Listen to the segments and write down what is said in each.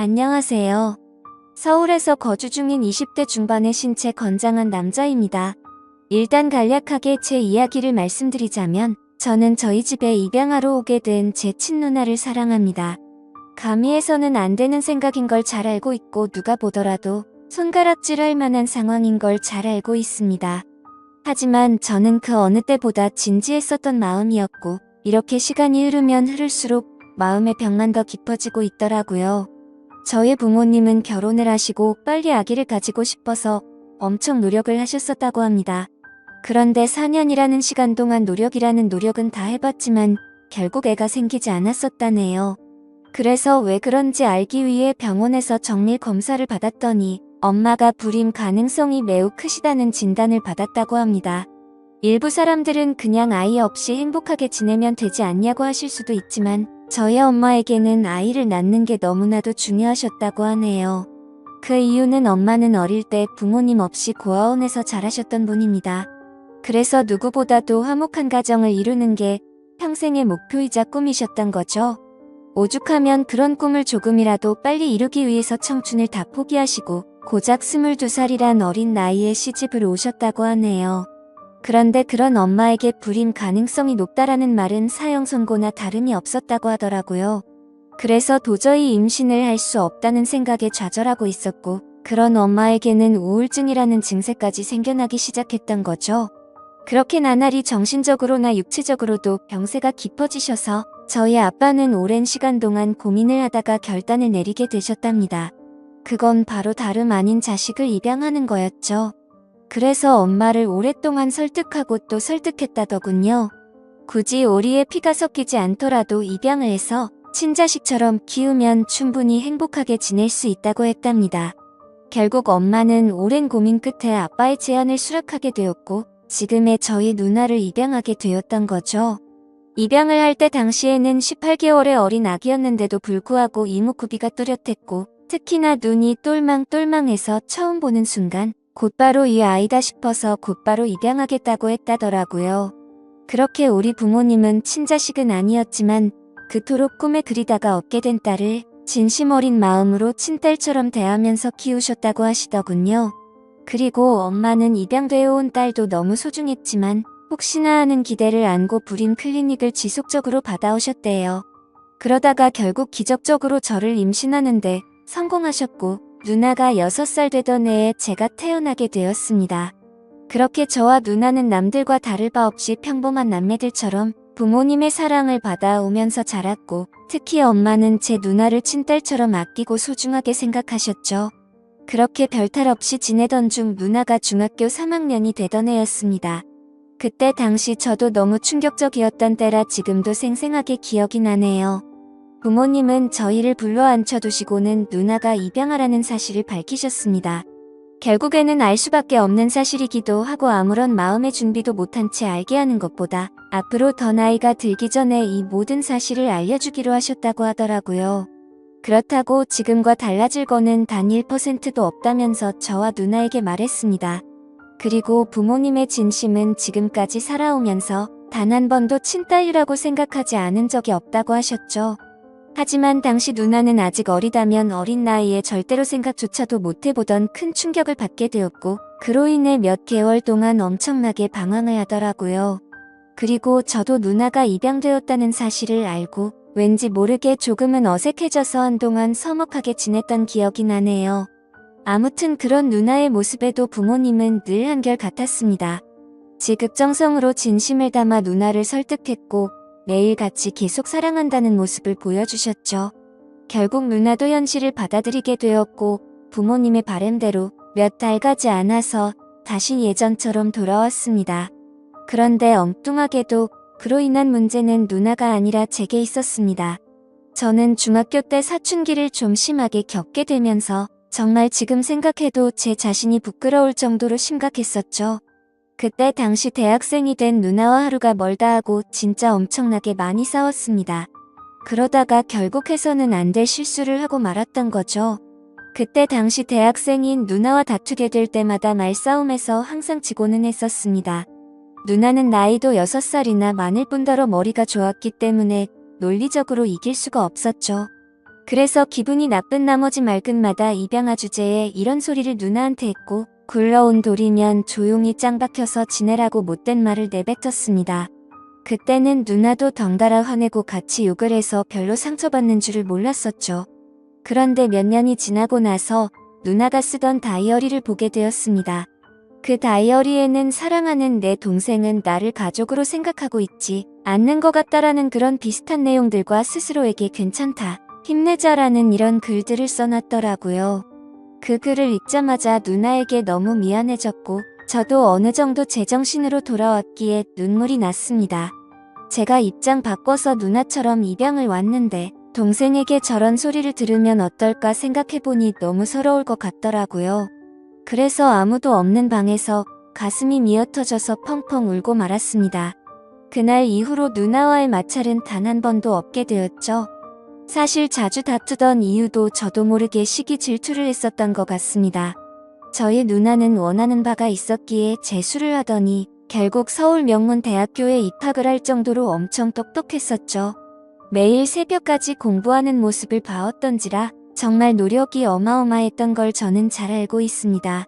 안녕하세요. 서울에서 거주 중인 20대 중반의 신체 건장한 남자입니다. 일단 간략하게 제 이야기를 말씀드리자면 저는 저희 집에 입양하러 오게 된 제 친누나를 사랑합니다. 감히 해서는 안 되는 생각인 걸 잘 알고 있고 누가 보더라도 손가락질 할 만한 상황인 걸 잘 알고 있습니다. 하지만 저는 그 어느 때보다 진지했었던 마음이었고 이렇게 시간이 흐르면 흐를수록 마음의 병만 더 깊어지고 있더라고요. 저의 부모님은 결혼을 하시고 빨리 아기를 가지고 싶어서 엄청 노력을 하셨었다고 합니다. 그런데 4년이라는 시간 동안 노력이라는 노력은 다 해봤지만 결국 애가 생기지 않았었다네요. 그래서 왜 그런지 알기 위해 병원에서 정밀 검사를 받았더니 엄마가 불임 가능성이 매우 크시다는 진단을 받았다고 합니다. 일부 사람들은 그냥 아이 없이 행복하게 지내면 되지 않냐고 하실 수도 있지만 저희 엄마에게는 아이를 낳는 게 너무나도 중요하셨다고 하네요. 그 이유는 엄마는 어릴 때 부모님 없이 고아원에서 자라셨던 분입니다. 그래서 누구보다도 화목한 가정을 이루는 게 평생의 목표이자 꿈이셨던 거죠. 오죽하면 그런 꿈을 조금이라도 빨리 이루기 위해서 청춘을 다 포기하시고 고작 22살이란 어린 나이에 시집을 오셨다고 하네요. 그런데 그런 엄마에게 불임 가능성이 높다라는 말은 사형 선고나 다름이 없었다고 하더라고요. 그래서 도저히 임신을 할 수 없다는 생각에 좌절하고 있었고, 그런 엄마에게는 우울증이라는 증세까지 생겨나기 시작했던 거죠. 그렇게 나날이 정신적으로나 육체적으로도 병세가 깊어지셔서 저희 아빠는 오랜 시간 동안 고민을 하다가 결단을 내리게 되셨답니다. 그건 바로 다름 아닌 자식을 입양하는 거였죠. 그래서 엄마를 오랫동안 설득하고 또 설득했다더군요. 굳이 오리에 피가 섞이지 않더라도 입양을 해서 친자식처럼 키우면 충분히 행복하게 지낼 수 있다고 했답니다. 결국 엄마는 오랜 고민 끝에 아빠의 제안을 수락하게 되었고 지금의 저희 누나를 입양하게 되었던 거죠. 입양을 할 때 당시에는 18개월의 어린 아기였는데도 불구하고 이목구비가 또렷했고 특히나 눈이 똘망똘망해서 처음 보는 순간 곧바로 이 아이다 싶어서 곧바로 입양하겠다고 했다더라고요. 그렇게 우리 부모님은 친자식은 아니었지만 그토록 꿈에 그리다가 얻게 된 딸을 진심 어린 마음으로 친딸처럼 대하면서 키우셨다고 하시더군요. 그리고 엄마는 입양되어 온 딸도 너무 소중했지만 혹시나 하는 기대를 안고 불임 클리닉을 지속적으로 받아오셨대요. 그러다가 결국 기적적으로 저를 임신하는데 성공하셨고 누나가 6살 되던 해에 제가 태어나게 되었습니다. 그렇게 저와 누나는 남들과 다를 바 없이 평범한 남매들처럼 부모님의 사랑을 받아오면서 자랐고 특히 엄마는 제 누나를 친딸처럼 아끼고 소중하게 생각하셨죠. 그렇게 별탈 없이 지내던 중 누나가 중학교 3학년이 되던 해였습니다. 그때 당시 저도 너무 충격적이었던 때라 지금도 생생하게 기억이 나네요. 부모님은 저희를 불러 앉혀 두시고는 누나가 입양하라는 사실을 밝히셨습니다. 결국에는 알 수밖에 없는 사실이기도 하고 아무런 마음의 준비도 못한 채 알게 하는 것보다 앞으로 더 나이가 들기 전에 이 모든 사실을 알려주기로 하셨다고 하더라고요. 그렇다고 지금과 달라질 거는 단 1%도 없다면서 저와 누나에게 말했습니다. 그리고 부모님의 진심은 지금까지 살아오면서 단 한 번도 친딸이라고 생각하지 않은 적이 없다고 하셨죠. 하지만 당시 누나는 아직 어리다면 어린 나이에 절대로 생각조차도 못해보던 큰 충격을 받게 되었고 그로 인해 몇 개월 동안 엄청나게 방황을 하더라고요. 그리고 저도 누나가 입양되었다는 사실을 알고 왠지 모르게 조금은 어색해져서 한동안 서먹하게 지냈던 기억이 나네요. 아무튼 그런 누나의 모습에도 부모님은 늘 한결 같았습니다. 지극정성으로 진심을 담아 누나를 설득했고 매일 같이 계속 사랑한다는 모습을 보여주셨죠. 결국 누나도 현실을 받아들이게 되었고 부모님의 바램대로 몇 달 가지 않아서 다시 예전처럼 돌아왔습니다. 그런데 엉뚱하게도 그로 인한 문제는 누나가 아니라 제게 있었습니다. 저는 중학교 때 사춘기를 좀 심하게 겪게 되면서 정말 지금 생각해도 제 자신이 부끄러울 정도로 심각했었죠. 그때 당시 대학생이 된 누나와 하루가 멀다 하고 진짜 엄청나게 많이 싸웠습니다. 그러다가 결국 해서는 안 될 실수를 하고 말았던 거죠. 그때 당시 대학생인 누나와 다투게 될 때마다 말싸움에서 항상 지고는 했었습니다. 누나는 나이도 6살이나 많을 뿐더러 머리가 좋았기 때문에 논리적으로 이길 수가 없었죠. 그래서 기분이 나쁜 나머지 말끝마다 입양아 주제에 이런 소리를 누나한테 했고 굴러온 돌이면 조용히 짱 박혀서 지내라고 못된 말을 내뱉었습니다. 그때는 누나도 덩달아 화내고 같이 욕을 해서 별로 상처받는 줄을 몰랐었죠. 그런데 몇 년이 지나고 나서 누나가 쓰던 다이어리를 보게 되었습니다. 그 다이어리에는 사랑하는 내 동생은 나를 가족으로 생각하고 있지 않는 것 같다라는 그런 비슷한 내용들과 스스로에게 괜찮다, 힘내자라는 이런 글들을 써놨더라고요. 그 글을 읽자마자 누나에게 너무 미안해졌고 저도 어느 정도 제정신으로 돌아왔기에 눈물이 났습니다. 제가 입장 바꿔서 누나처럼 입양을 왔는데 동생에게 저런 소리를 들으면 어떨까 생각해보니 너무 서러울 것 같더라고요. 그래서 아무도 없는 방에서 가슴이 미어터져서 펑펑 울고 말았습니다. 그날 이후로 누나와의 마찰은 단 한 번도 없게 되었죠. 사실 자주 다투던 이유도 저도 모르게 시기 질투를 했었던 것 같습니다. 저희 누나는 원하는 바가 있었기에 재수를 하더니 결국 서울 명문대학교에 입학을 할 정도로 엄청 똑똑했었죠. 매일 새벽까지 공부하는 모습을 봐왔던지라 정말 노력이 어마어마했던 걸 저는 잘 알고 있습니다.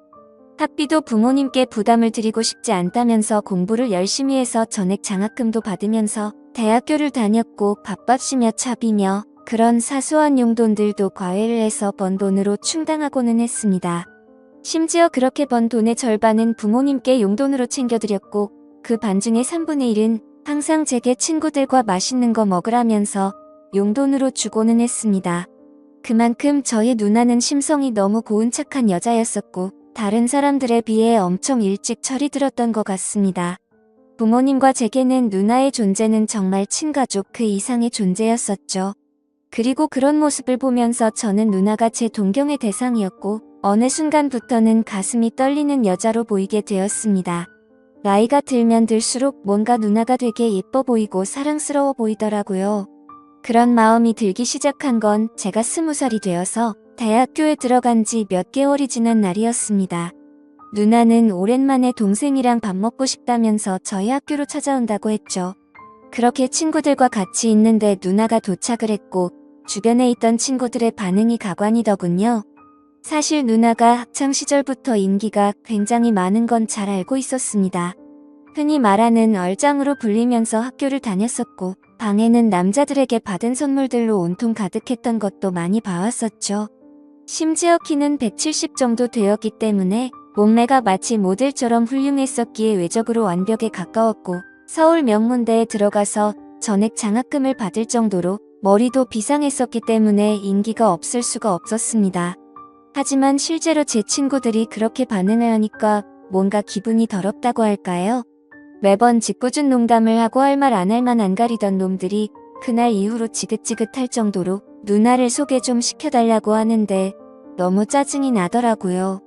학비도 부모님께 부담을 드리고 싶지 않다면서 공부를 열심히 해서 전액 장학금도 받으면서 대학교를 다녔고 밥값이며 차비며 그런 사소한 용돈들도 과외를 해서 번 돈으로 충당하고는 했습니다. 심지어 그렇게 번 돈의 절반은 부모님께 용돈으로 챙겨드렸고 그 반중의 3분의 1은 항상 제게 친구들과 맛있는 거 먹으라면서 용돈으로 주고는 했습니다. 그만큼 저희 누나는 심성이 너무 고운 착한 여자였었고 다른 사람들에 비해 엄청 일찍 철이 들었던 것 같습니다. 부모님과 제게는 누나의 존재는 정말 친가족 그 이상의 존재였었죠. 그리고 그런 모습을 보면서 저는 누나가 제 동경의 대상이었고 어느 순간부터는 가슴이 떨리는 여자로 보이게 되었습니다. 나이가 들면 들수록 뭔가 누나가 되게 예뻐 보이고 사랑스러워 보이더라고요. 그런 마음이 들기 시작한 건 제가 스무 살이 되어서 대학교에 들어간 지 몇 개월이 지난 날이었습니다. 누나는 오랜만에 동생이랑 밥 먹고 싶다면서 저희 학교로 찾아온다고 했죠. 그렇게 친구들과 같이 있는데 누나가 도착을 했고 주변에 있던 친구들의 반응이 가관이더군요. 사실 누나가 학창 시절부터 인기가 굉장히 많은 건 잘 알고 있었습니다. 흔히 말하는 얼짱으로 불리면서 학교를 다녔었고 방에는 남자들에게 받은 선물들로 온통 가득했던 것도 많이 봐왔었죠. 심지어 키는 170 정도 되었기 때문에 몸매가 마치 모델처럼 훌륭했었기에 외적으로 완벽에 가까웠고 서울 명문대에 들어가서 전액 장학금을 받을 정도로 머리도 비상했었기 때문에 인기가 없을 수가 없었습니다. 하지만 실제로 제 친구들이 그렇게 반응을 하니까 뭔가 기분이 더럽다고 할까요? 매번 짓궂은 농담을 하고 할 말 안 할 만 안 가리던 놈들이 그날 이후로 지긋지긋할 정도로 누나를 소개 좀 시켜달라고 하는데 너무 짜증이 나더라고요.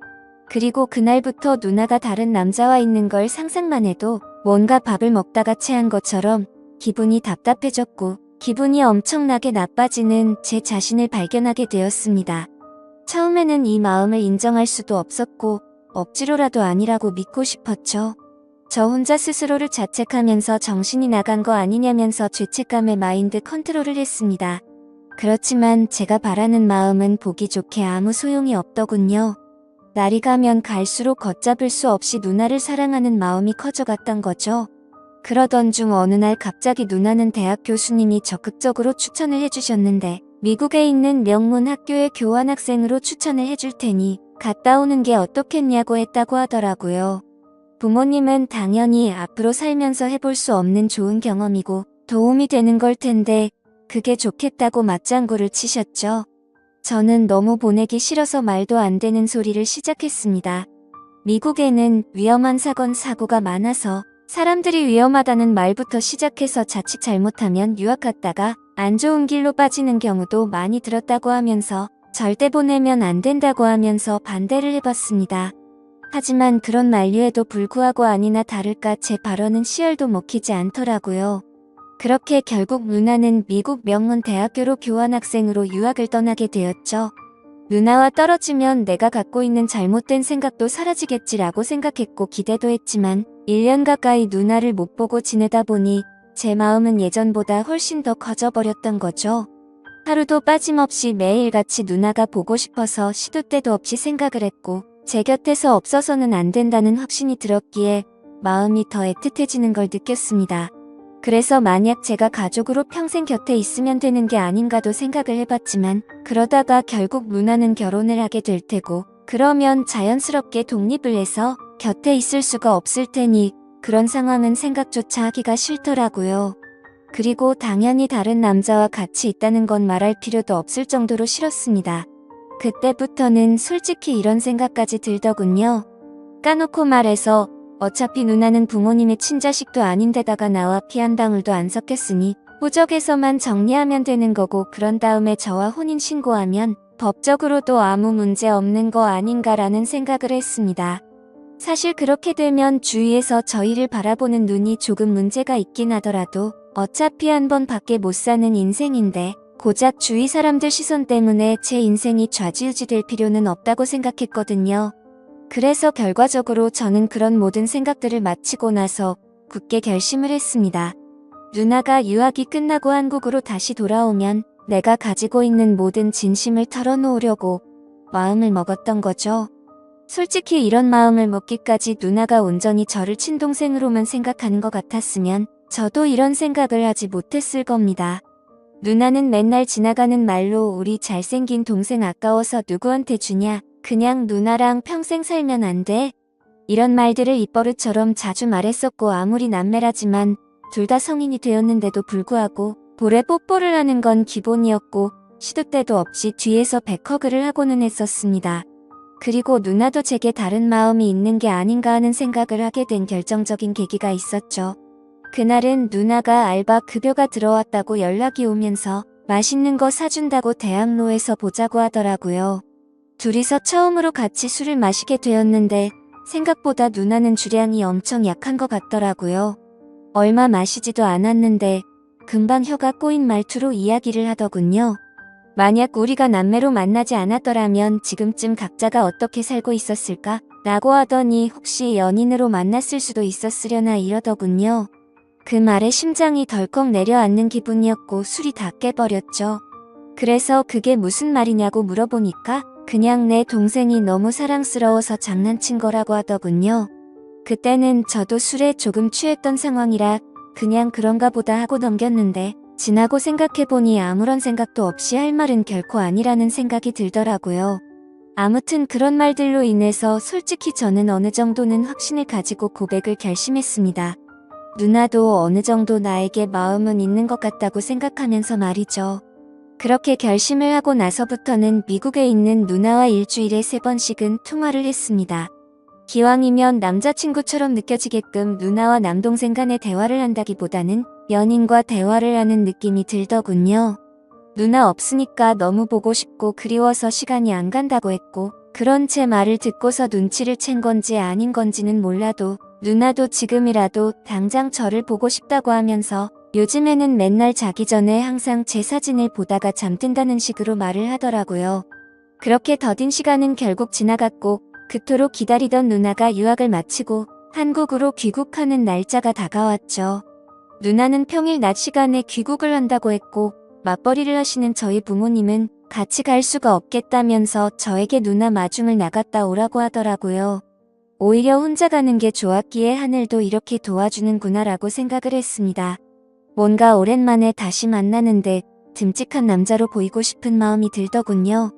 그리고 그날부터 누나가 다른 남자와 있는 걸 상상만 해도 뭔가 밥을 먹다가 체한 것처럼 기분이 답답해졌고 기분이 엄청나게 나빠지는 제 자신을 발견하게 되었습니다. 처음에는 이 마음을 인정할 수도 없었고 억지로라도 아니라고 믿고 싶었죠. 저 혼자 스스로를 자책하면서 정신이 나간 거 아니냐면서 죄책감에 마인드 컨트롤을 했습니다. 그렇지만 제가 바라는 마음은 보기 좋게 아무 소용이 없더군요. 날이 가면 갈수록 걷잡을 수 없이 누나를 사랑하는 마음이 커져갔던 거죠. 그러던 중 어느 날 갑자기 누나는 대학 교수님이 적극적으로 추천을 해주셨는데 미국에 있는 명문 학교의 교환학생으로 추천을 해줄 테니 갔다 오는 게 어떻겠냐고 했다고 하더라고요. 부모님은 당연히 앞으로 살면서 해볼 수 없는 좋은 경험이고 도움이 되는 걸 텐데 그게 좋겠다고 맞장구를 치셨죠. 저는 너무 보내기 싫어서 말도 안 되는 소리를 시작했습니다. 미국에는 위험한 사건 사고가 많아서 사람들이 위험하다는 말부터 시작해서 자칫 잘못하면 유학 갔다가 안 좋은 길로 빠지는 경우도 많이 들었다고 하면서 절대 보내면 안 된다고 하면서 반대를 해봤습니다. 하지만 그런 만류에도 불구하고 아니나 다를까 제 발언은 씨알도 먹히지 않더라고요. 그렇게 결국 누나는 미국 명문 대학교로 교환학생으로 유학을 떠나게 되었죠. 누나와 떨어지면 내가 갖고 있는 잘못된 생각도 사라지겠지라고 생각했고 기대도 했지만 1년 가까이 누나를 못 보고 지내다 보니 제 마음은 예전보다 훨씬 더 커져버렸던 거죠. 하루도 빠짐없이 매일같이 누나가 보고 싶어서 시도 때도 없이 생각을 했고 제 곁에서 없어서는 안 된다는 확신이 들었기에 마음이 더 애틋해지는 걸 느꼈습니다. 그래서 만약 제가 가족으로 평생 곁에 있으면 되는 게 아닌가도 생각을 해봤지만 그러다가 결국 누나는 결혼을 하게 될 테고 그러면 자연스럽게 독립을 해서 곁에 있을 수가 없을 테니 그런 상황은 생각조차 하기가 싫더라고요. 그리고 당연히 다른 남자와 같이 있다는 건 말할 필요도 없을 정도로 싫었습니다. 그때부터는 솔직히 이런 생각까지 들더군요. 까놓고 말해서 어차피 누나는 부모님의 친자식도 아닌데다가 나와 피 한 방울도 안 섞였으니 호적에서만 정리하면 되는 거고 그런 다음에 저와 혼인 신고하면 법적으로도 아무 문제 없는 거 아닌가라는 생각을 했습니다. 사실 그렇게 되면 주위에서 저희를 바라보는 눈이 조금 문제가 있긴 하더라도 어차피 한 번 밖에 못 사는 인생인데 고작 주위 사람들 시선 때문에 제 인생이 좌지우지 될 필요는 없다고 생각했거든요. 그래서 결과적으로 저는 그런 모든 생각들을 마치고 나서 굳게 결심을 했습니다. 누나가 유학이 끝나고 한국으로 다시 돌아오면 내가 가지고 있는 모든 진심을 털어놓으려고 마음을 먹었던 거죠. 솔직히 이런 마음을 먹기까지 누나가 온전히 저를 친동생으로만 생각하는 것 같았으면 저도 이런 생각을 하지 못했을 겁니다. 누나는 맨날 지나가는 말로 우리 잘생긴 동생 아까워서 누구한테 주냐, 그냥 누나랑 평생 살면 안 돼. 이런 말들을 입버릇처럼 자주 말했었고 아무리 남매라지만 둘 다 성인이 되었는데도 불구하고 볼에 뽀뽀를 하는 건 기본이었고 시도 때도 없이 뒤에서 백허그를 하고는 했었습니다. 그리고 누나도 제게 다른 마음이 있는 게 아닌가 하는 생각을 하게 된 결정적인 계기가 있었죠. 그날은 누나가 알바 급여가 들어왔다고 연락이 오면서 맛있는 거 사준다고 대학로에서 보자고 하더라고요. 둘이서 처음으로 같이 술을 마시게 되었는데 생각보다 누나는 주량이 엄청 약한 것 같더라고요. 얼마 마시지도 않았는데 금방 혀가 꼬인 말투로 이야기를 하더군요. 만약 우리가 남매로 만나지 않았더라면 지금쯤 각자가 어떻게 살고 있었을까? 라고 하더니 혹시 연인으로 만났을 수도 있었으려나 이러더군요. 그 말에 심장이 덜컥 내려앉는 기분이었고 술이 다 깨버렸죠. 그래서 그게 무슨 말이냐고 물어보니까 그냥 내 동생이 너무 사랑스러워서 장난친 거라고 하더군요. 그때는 저도 술에 조금 취했던 상황이라 그냥 그런가 보다 하고 넘겼는데 지나고 생각해보니 아무런 생각도 없이 할 말은 결코 아니라는 생각이 들더라고요. 아무튼 그런 말들로 인해서 솔직히 저는 어느 정도는 확신을 가지고 고백을 결심했습니다. 누나도 어느 정도 나에게 마음은 있는 것 같다고 생각하면서 말이죠. 그렇게 결심을 하고 나서부터는 미국에 있는 누나와 일주일에 세 번씩은 통화를 했습니다. 기왕이면 남자친구처럼 느껴지게끔 누나와 남동생 간의 대화를 한다기보다는 연인과 대화를 하는 느낌이 들더군요. 누나 없으니까 너무 보고 싶고 그리워서 시간이 안 간다고 했고 그런 제 말을 듣고서 눈치를 챈 건지 아닌 건지는 몰라도 누나도 지금이라도 당장 저를 보고 싶다고 하면서 요즘에는 맨날 자기 전에 항상 제 사진을 보다가 잠든다는 식으로 말을 하더라고요. 그렇게 더딘 시간은 결국 지나갔고 그토록 기다리던 누나가 유학을 마치고 한국으로 귀국하는 날짜가 다가왔죠. 누나는 평일 낮 시간에 귀국을 한다고 했고 맞벌이를 하시는 저희 부모님은 같이 갈 수가 없겠다면서 저에게 누나 마중을 나갔다 오라고 하더라고요. 오히려 혼자 가는 게 좋았기에 하늘도 이렇게 도와주는구나라고 생각을 했습니다. 뭔가 오랜만에 다시 만나는데 듬직한 남자로 보이고 싶은 마음이 들더군요.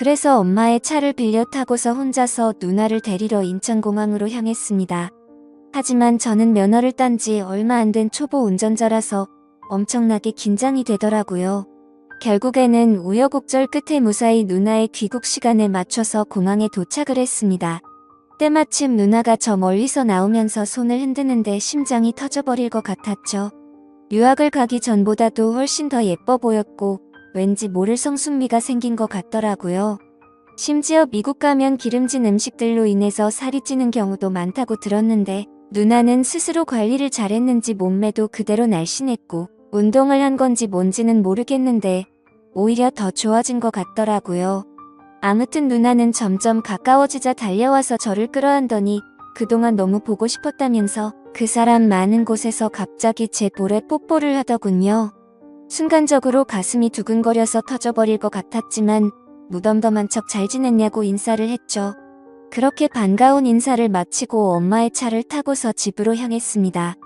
그래서 엄마의 차를 빌려 타고서 혼자서 누나를 데리러 인천공항으로 향했습니다. 하지만 저는 면허를 딴 지 얼마 안 된 초보 운전자라서 엄청나게 긴장이 되더라고요. 결국에는 우여곡절 끝에 무사히 누나의 귀국 시간에 맞춰서 공항에 도착을 했습니다. 때마침 누나가 저 멀리서 나오면서 손을 흔드는데 심장이 터져버릴 것 같았죠. 유학을 가기 전보다도 훨씬 더 예뻐 보였고 왠지 모를 성순미가 생긴 것 같더라고요. 심지어 미국 가면 기름진 음식들로 인해서 살이 찌는 경우도 많다고 들었는데 누나는 스스로 관리를 잘했는지 몸매도 그대로 날씬했고 운동을 한 건지 뭔지는 모르겠는데 오히려 더 좋아진 것 같더라고요. 아무튼 누나는 점점 가까워지자 달려와서 저를 끌어안더니 그동안 너무 보고 싶었다면서 그 사람 많은 곳에서 갑자기 제 볼에 뽀뽀를 하더군요. 순간적으로 가슴이 두근거려서 터져버릴 것 같았지만 무덤덤한 척 잘 지냈냐고 인사를 했죠. 그렇게 반가운 인사를 마치고 엄마의 차를 타고서 집으로 향했습니다.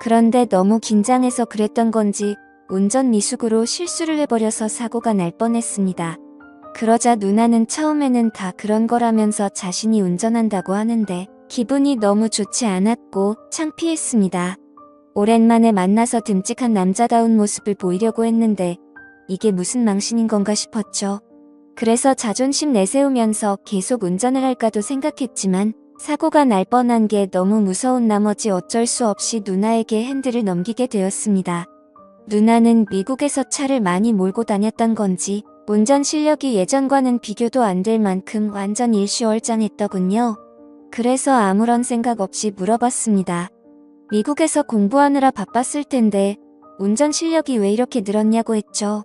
그런데 너무 긴장해서 그랬던 건지 운전 미숙으로 실수를 해버려서 사고가 날 뻔했습니다. 그러자 누나는 처음에는 다 그런 거라면서 자신이 운전한다고 하는데 기분이 너무 좋지 않았고 창피했습니다. 오랜만에 만나서 듬직한 남자다운 모습을 보이려고 했는데 이게 무슨 망신인 건가 싶었죠. 그래서 자존심 내세우면서 계속 운전을 할까도 생각했지만 사고가 날 뻔한 게 너무 무서운 나머지 어쩔 수 없이 누나에게 핸들을 넘기게 되었습니다. 누나는 미국에서 차를 많이 몰고 다녔던 건지 운전 실력이 예전과는 비교도 안 될 만큼 완전 일시월장했더군요. 그래서 아무런 생각 없이 물어봤습니다. 미국에서 공부하느라 바빴을 텐데 운전 실력이 왜 이렇게 늘었냐고 했죠.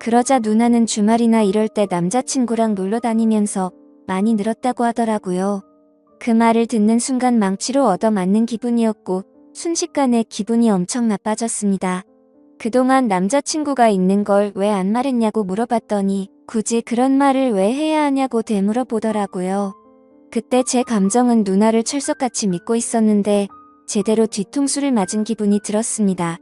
그러자 누나는 주말이나 이럴 때 남자친구랑 놀러 다니면서 많이 늘었다고 하더라고요. 그 말을 듣는 순간 망치로 얻어맞는 기분이었고 순식간에 기분이 엄청 나빠졌습니다. 그동안 남자친구가 있는 걸 왜 안 말했냐고 물어봤더니 굳이 그런 말을 왜 해야 하냐고 되물어 보더라고요. 그때 제 감정은 누나를 철석같이 믿고 있었는데 제대로 뒤통수를 맞은 기분이 들었습니다.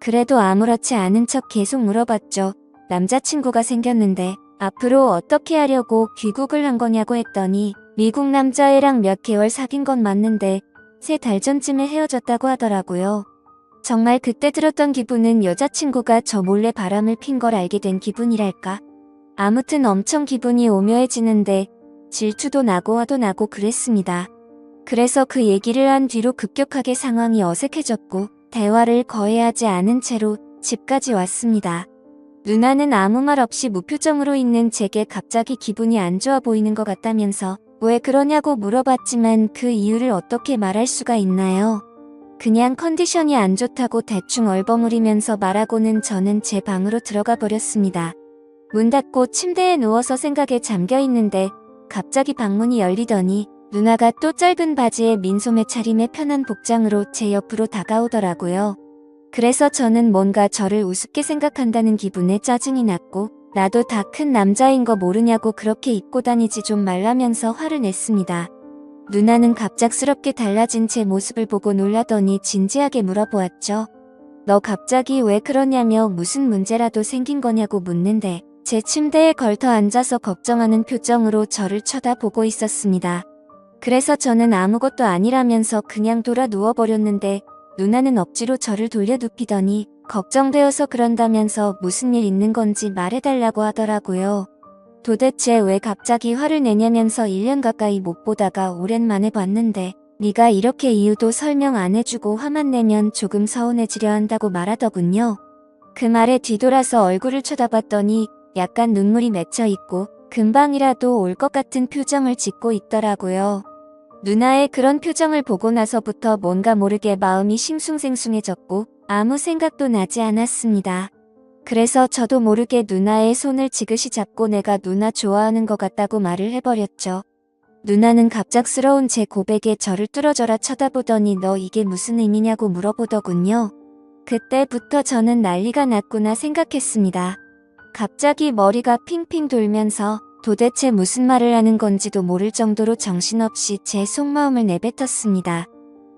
그래도 아무렇지 않은 척 계속 물어봤죠. 남자친구가 생겼는데 앞으로 어떻게 하려고 귀국을 한 거냐고 했더니 미국 남자애랑 몇 개월 사귄 건 맞는데 세 달 전쯤에 헤어졌다고 하더라고요. 정말 그때 들었던 기분은 여자친구가 저 몰래 바람을 핀 걸 알게 된 기분이랄까. 아무튼 엄청 기분이 오묘해지는데 질투도 나고 화도 나고 그랬습니다. 그래서 그 얘기를 한 뒤로 급격하게 상황이 어색해졌고 대화를 거의 하지 않은 채로 집까지 왔습니다. 누나는 아무 말 없이 무표정으로 있는 제게 갑자기 기분이 안 좋아 보이는 것 같다면서 왜 그러냐고 물어봤지만 그 이유를 어떻게 말할 수가 있나요? 그냥 컨디션이 안 좋다고 대충 얼버무리면서 말하고는 저는 제 방으로 들어가 버렸습니다. 문 닫고 침대에 누워서 생각에 잠겨 있는데 갑자기 방문이 열리더니 누나가 또 짧은 바지에 민소매 차림의 편한 복장으로 제 옆으로 다가오더라고요. 그래서 저는 뭔가 저를 우습게 생각한다는 기분에 짜증이 났고 나도 다 큰 남자인 거 모르냐고 그렇게 입고 다니지 좀 말라면서 화를 냈습니다. 누나는 갑작스럽게 달라진 제 모습을 보고 놀라더니 진지하게 물어보았죠. 너 갑자기 왜 그러냐며 무슨 문제라도 생긴 거냐고 묻는데 제 침대에 걸터 앉아서 걱정하는 표정으로 저를 쳐다보고 있었습니다. 그래서 저는 아무것도 아니라면서 그냥 돌아 누워버렸는데 누나는 억지로 저를 돌려 눕히더니 걱정되어서 그런다면서 무슨 일 있는 건지 말해달라고 하더라고요. 도대체 왜 갑자기 화를 내냐면서 1년 가까이 못 보다가 오랜만에 봤는데 네가 이렇게 이유도 설명 안 해주고 화만 내면 조금 서운해지려 한다고 말하더군요. 그 말에 뒤돌아서 얼굴을 쳐다봤더니 약간 눈물이 맺혀 있고 금방이라도 올 것 같은 표정을 짓고 있더라고요. 누나의 그런 표정을 보고 나서부터 뭔가 모르게 마음이 싱숭생숭해졌고 아무 생각도 나지 않았습니다. 그래서 저도 모르게 누나의 손을 지그시 잡고 내가 누나 좋아하는 것 같다고 말을 해버렸죠. 누나는 갑작스러운 제 고백에 저를 뚫어져라 쳐다보더니 너 이게 무슨 의미냐고 물어보더군요. 그때부터 저는 난리가 났구나 생각했습니다. 갑자기 머리가 핑핑 돌면서 도대체 무슨 말을 하는 건지도 모를 정도로 정신없이 제 속마음을 내뱉었습니다.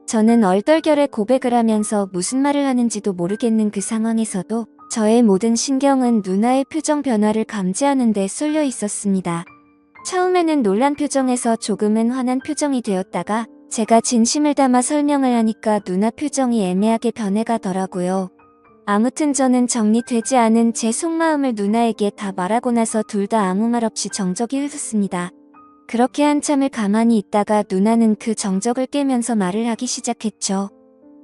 저는 얼떨결에 고백을 하면서 무슨 말을 하는지도 모르겠는 그 상황에서도 저의 모든 신경은 누나의 표정 변화를 감지하는 데 쏠려 있었습니다. 처음에는 놀란 표정에서 조금은 화난 표정이 되었다가 제가 진심을 담아 설명을 하니까 누나 표정이 애매하게 변해가더라고요. 아무튼 저는 정리되지 않은 제 속마음을 누나에게 다 말하고 나서 둘 다 아무 말 없이 정적이 흐르습니다. 그렇게 한참을 가만히 있다가 누나는 그 정적을 깨면서 말을 하기 시작했죠.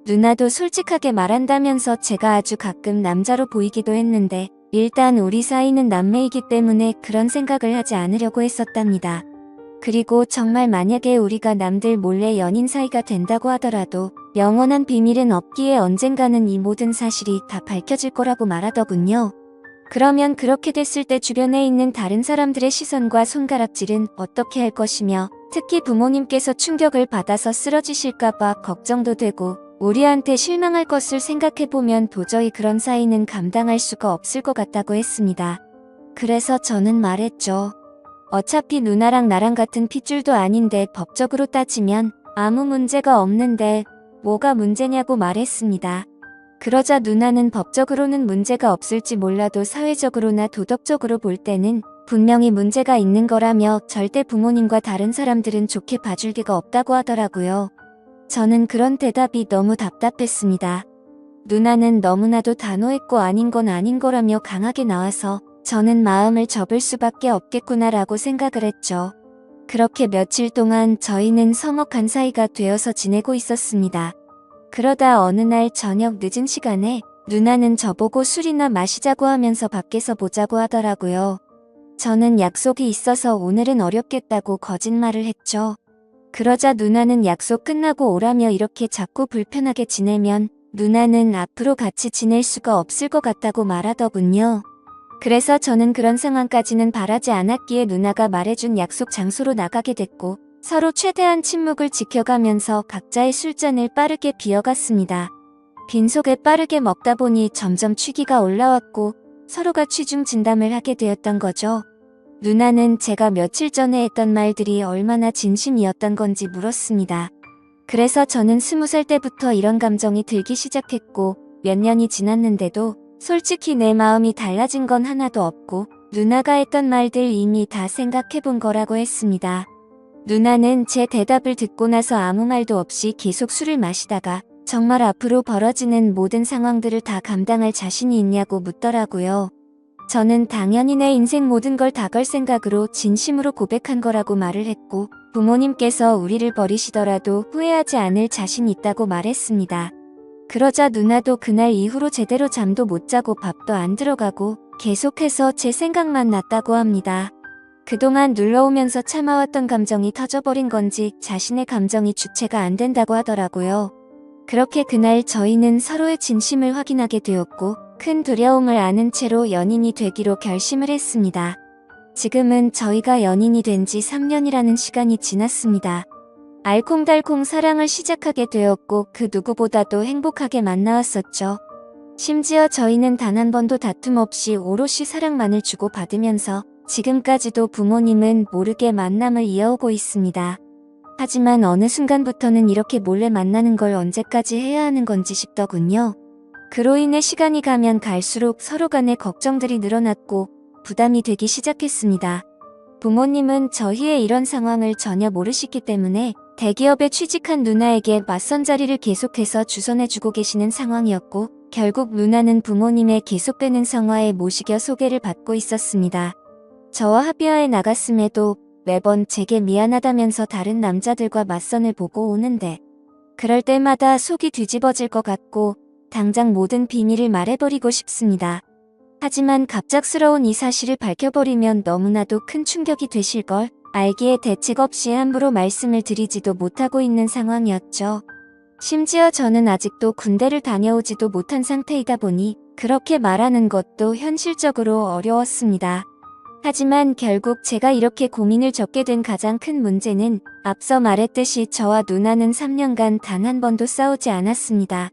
누나도 솔직하게 말한다면서 제가 아주 가끔 남자로 보이기도 했는데 일단 우리 사이는 남매이기 때문에 그런 생각을 하지 않으려고 했었답니다. 그리고 정말 만약에 우리가 남들 몰래 연인 사이가 된다고 하더라도 영원한 비밀은 없기에 언젠가는 이 모든 사실이 다 밝혀질 거라고 말하더군요. 그러면 그렇게 됐을 때 주변에 있는 다른 사람들의 시선과 손가락질은 어떻게 할 것이며 특히 부모님께서 충격을 받아서 쓰러지실까봐 걱정도 되고 우리한테 실망할 것을 생각해보면 도저히 그런 사이는 감당할 수가 없을 것 같다고 했습니다. 그래서 저는 말했죠. 어차피 누나랑 나랑 같은 핏줄도 아닌데 법적으로 따지면 아무 문제가 없는데 뭐가 문제냐고 말했습니다. 그러자 누나는 법적으로는 문제가 없을지 몰라도 사회적으로나 도덕적으로 볼 때는 분명히 문제가 있는 거라며 절대 부모님과 다른 사람들은 좋게 봐줄 리가 없다고 하더라고요. 저는 그런 대답이 너무 답답했습니다. 누나는 너무나도 단호했고 아닌 건 아닌 거라며 강하게 나와서 저는 마음을 접을 수밖에 없겠구나라고 생각을 했죠. 그렇게 며칠 동안 저희는 서먹한 사이가 되어서 지내고 있었습니다. 그러다 어느 날 저녁 늦은 시간에 누나는 저보고 술이나 마시자고 하면서 밖에서 보자고 하더라고요. 저는 약속이 있어서 오늘은 어렵겠다고 거짓말을 했죠. 그러자 누나는 약속 끝나고 오라며 이렇게 자꾸 불편하게 지내면 누나는 앞으로 같이 지낼 수가 없을 것 같다고 말하더군요. 그래서 저는 그런 상황까지는 바라지 않았기에 누나가 말해준 약속 장소로 나가게 됐고 서로 최대한 침묵을 지켜가면서 각자의 술잔을 빠르게 비어갔습니다. 빈속에 빠르게 먹다 보니 점점 취기가 올라왔고 서로가 취중 진담을 하게 되었던 거죠. 누나는 제가 며칠 전에 했던 말들이 얼마나 진심이었던 건지 물었습니다. 그래서 저는 스무 살 때부터 이런 감정이 들기 시작했고 몇 년이 지났는데도 솔직히 내 마음이 달라진 건 하나도 없고 누나가 했던 말들 이미 다 생각해 본 거라고 했습니다. 누나는 제 대답을 듣고 나서 아무 말도 없이 계속 술을 마시다가 정말 앞으로 벌어지는 모든 상황들을 다 감당할 자신이 있냐고 묻더라고요. 저는 당연히 내 인생 모든 걸 다 걸 생각으로 진심으로 고백한 거라고 말을 했고 부모님께서 우리를 버리시더라도 후회하지 않을 자신 있다고 말했습니다. 그러자 누나도 그날 이후로 제대로 잠도 못 자고 밥도 안 들어가고 계속해서 제 생각만 났다고 합니다. 그동안 눌러오면서 참아왔던 감정이 터져버린 건지 자신의 감정이 주체가 안 된다고 하더라고요. 그렇게 그날 저희는 서로의 진심을 확인하게 되었고 큰 두려움을 아는 채로 연인이 되기로 결심을 했습니다. 지금은 저희가 연인이 된 지 3년이라는 시간이 지났습니다. 알콩달콩 사랑을 시작하게 되었고 그 누구보다도 행복하게 만나왔었죠. 심지어 저희는 단 한 번도 다툼 없이 오롯이 사랑만을 주고받으면서 지금까지도 부모님은 모르게 만남을 이어오고 있습니다. 하지만 어느 순간부터는 이렇게 몰래 만나는 걸 언제까지 해야 하는 건지 싶더군요. 그로 인해 시간이 가면 갈수록 서로 간의 걱정들이 늘어났고 부담이 되기 시작했습니다. 부모님은 저희의 이런 상황을 전혀 모르시기 때문에 대기업에 취직한 누나에게 맞선 자리를 계속해서 주선해주고 계시는 상황이었고 결국 누나는 부모님의 계속되는 성화에 모시겨 소개를 받고 있었습니다. 저와 합의하에 나갔음에도 매번 제게 미안하다면서 다른 남자들과 맞선을 보고 오는데 그럴 때마다 속이 뒤집어질 것 같고 당장 모든 비밀을 말해버리고 싶습니다. 하지만 갑작스러운 이 사실을 밝혀버리면 너무나도 큰 충격이 되실걸 알기에 대책 없이 함부로 말씀을 드리지도 못하고 있는 상황이었죠. 심지어 저는 아직도 군대를 다녀오지도 못한 상태이다 보니 그렇게 말하는 것도 현실적으로 어려웠습니다. 하지만 결국 제가 이렇게 고민을 적게 된 가장 큰 문제는 앞서 말했듯이 저와 누나는 3년간 단 한 번도 싸우지 않았습니다.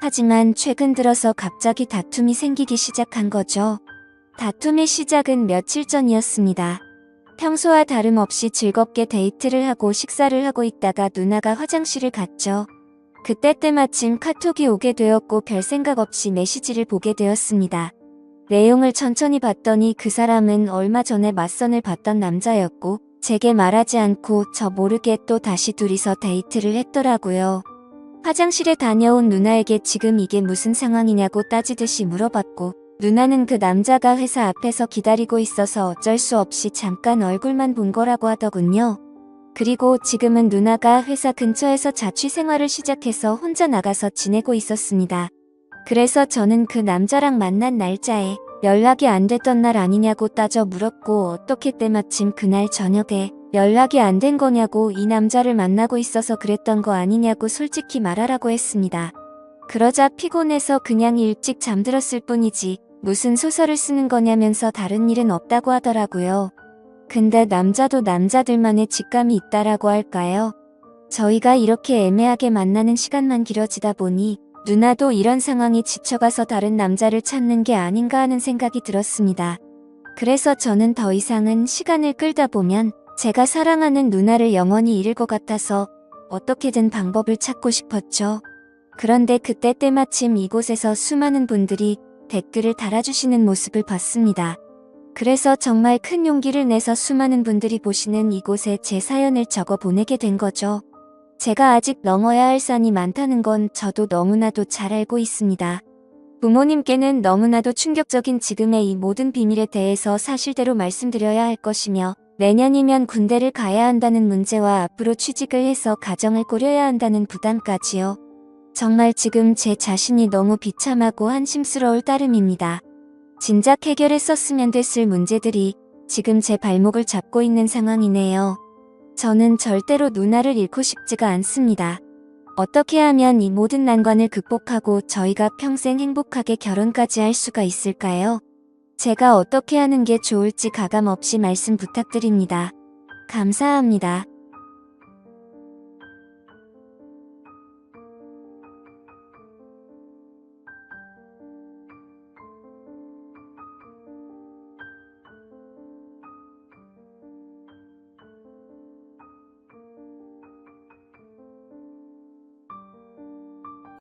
하지만 최근 들어서 갑자기 다툼이 생기기 시작한 거죠. 다툼의 시작은 며칠 전이었습니다. 평소와 다름없이 즐겁게 데이트를 하고 식사를 하고 있다가 누나가 화장실을 갔죠. 그때 때마침 카톡이 오게 되었고 별 생각 없이 메시지를 보게 되었습니다. 내용을 천천히 봤더니 그 사람은 얼마 전에 맞선을 봤던 남자였고 제게 말하지 않고 저 모르게 또 다시 둘이서 데이트를 했더라고요. 화장실에 다녀온 누나에게 지금 이게 무슨 상황이냐고 따지듯이 물어봤고 누나는 그 남자가 회사 앞에서 기다리고 있어서 어쩔 수 없이 잠깐 얼굴만 본 거라고 하더군요. 그리고 지금은 누나가 회사 근처에서 자취 생활을 시작해서 혼자 나가서 지내고 있었습니다. 그래서 저는 그 남자랑 만난 날짜에 연락이 안 됐던 날 아니냐고 따져 물었고 어떻게 때마침 그날 저녁에 연락이 안 된 거냐고 이 남자를 만나고 있어서 그랬던 거 아니냐고 솔직히 말하라고 했습니다. 그러자 피곤해서 그냥 일찍 잠들었을 뿐이지 무슨 소설을 쓰는 거냐면서 다른 일은 없다고 하더라고요. 근데 남자도 남자들만의 직감이 있다라고 할까요? 저희가 이렇게 애매하게 만나는 시간만 길어지다 보니 누나도 이런 상황이 지쳐가서 다른 남자를 찾는 게 아닌가 하는 생각이 들었습니다. 그래서 저는 더 이상은 시간을 끌다 보면 제가 사랑하는 누나를 영원히 잃을 것 같아서 어떻게든 방법을 찾고 싶었죠. 그런데 그때 때마침 이곳에서 수많은 분들이 댓글을 달아주시는 모습을 봤습니다. 그래서 정말 큰 용기를 내서 수많은 분들이 보시는 이곳에 제 사연을 적어 보내게 된 거죠. 제가 아직 넘어야 할 산이 많다는 건 저도 너무나도 잘 알고 있습니다. 부모님께는 너무나도 충격적인 지금의 이 모든 비밀에 대해서 사실대로 말씀드려야 할 것이며 내년이면 군대를 가야 한다는 문제와 앞으로 취직을 해서 가정을 꾸려야 한다는 부담까지요. 정말 지금 제 자신이 너무 비참하고 한심스러울 따름입니다. 진작 해결했었으면 됐을 문제들이 지금 제 발목을 잡고 있는 상황이네요. 저는 절대로 누나를 잃고 싶지가 않습니다. 어떻게 하면 이 모든 난관을 극복하고 저희가 평생 행복하게 결혼까지 할 수가 있을까요? 제가 어떻게 하는 게 좋을지 가감 없이 말씀 부탁드립니다. 감사합니다.